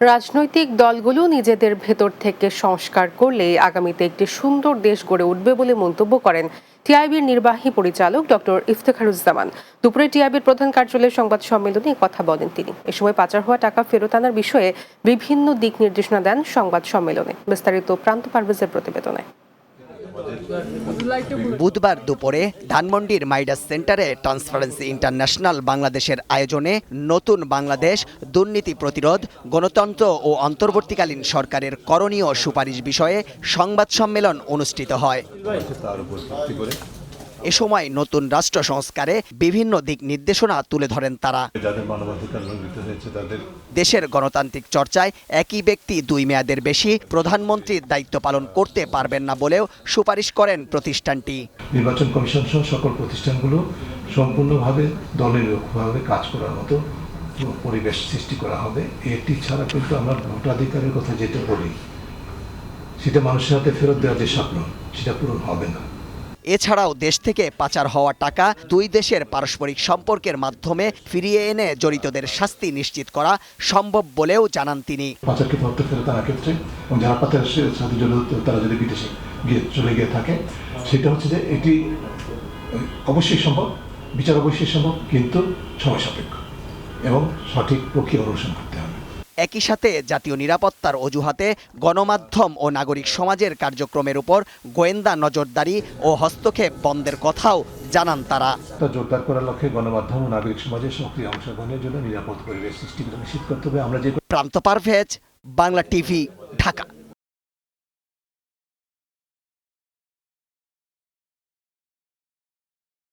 রাজনৈতিক দলগুলো নিজেদের ভেতর থেকে সংস্কার করলে আগামীতে একটি সুন্দর দেশ গড়ে উঠবে বলে মন্তব্য করেন টিআইবির নির্বাহী পরিচালক ডক্টর ইফতেখারুজ্জামান। দুপুরে টিআইবির প্রধান কার্যালয়ের সংবাদ সম্মেলনে কথা বলেন তিনি। এ সময় পাচার হওয়া টাকা ফেরত আনার বিষয়ে বিভিন্ন দিক নির্দেশনা দেন সংবাদ সম্মেলনে। বিস্তারিত প্রান্ত পারভেজের প্রতিবেদনে। বুধবার দুপুরে ধানমন্ডির মাইডাস সেন্টারে ট্রান্সপারেন্সি ইন্টারন্যাশনাল বাংলাদেশের আয়োজনে নতুন বাংলাদেশ দুর্নীতি প্রতিরোধ, গণতন্ত্র ও অন্তর্বর্তীকালীন সরকারের করণীয় সুপারিশ বিষয়ে সংবাদ সম্মেলন অনুষ্ঠিত হয়। এ সময় নতুন রাষ্ট্র সংস্কারে বিভিন্ন দিক নির্দেশনা তুলে ধরেন তারা। দেশের গণতান্ত্রিক চর্চায় একই ব্যক্তি দুই মেয়াদের বেশি প্রধানমন্ত্রীর দায়িত্ব পালন করতে পারবেন না বলেও সুপারিশ করেন প্রতিষ্ঠানটি। নির্বাচন কমিশন সহ সকল প্রতিষ্ঠানগুলো সম্পূর্ণভাবে দলনিরপেক্ষভাবে কাজ করার মতো পরিবেশ সৃষ্টি করা হবে। এটি ছাড়া কিন্তু আমরা ভোটাধিকারের কথা যেটা বলি সেটা মানুষের হাতে ফেরত দেওয়ার যে স্বপ্ন সেটা পূরণ হবে না। এছাড়াও দেশ থেকে পাচার হওয়া টাকা দুই দেশের পারস্পরিক সম্পর্কের মাধ্যমে ফিরিয়ে এনে জড়িতদের শাস্তি নিশ্চিত করা সম্ভব বলেও জানান তিনি। ক্ষেত্রে যারা পাচার তারা যদি বিদেশে গিয়ে চলে গিয়ে থাকে, সেটা হচ্ছে যে এটি অবশ্যই সম্ভব, বিচার অবশ্যই সম্ভব, কিন্তু সময় সাপেক্ষ এবং সঠিক প্রক্রিয়া অনুসরণ করতে একই সাথে জাতীয় নিরাপত্তার অজুহাতে গণমাধ্যম ও নাগরিক সমাজের কার্যক্রমের উপর গোয়েন্দা নজরদারি ও হস্তক্ষেপ বন্ধের কথাও জানান তারা। জোরদার করার লক্ষ্যে গণমাধ্যম ও নাগরিক সমাজের সক্রিয় অংশগ্রহণের জন্য নিরাপদ পরিবেশ সৃষ্টি নিশ্চিত করতে হবে। আমরা যে প্রান্ত পারভেজ বাংলা টিভি।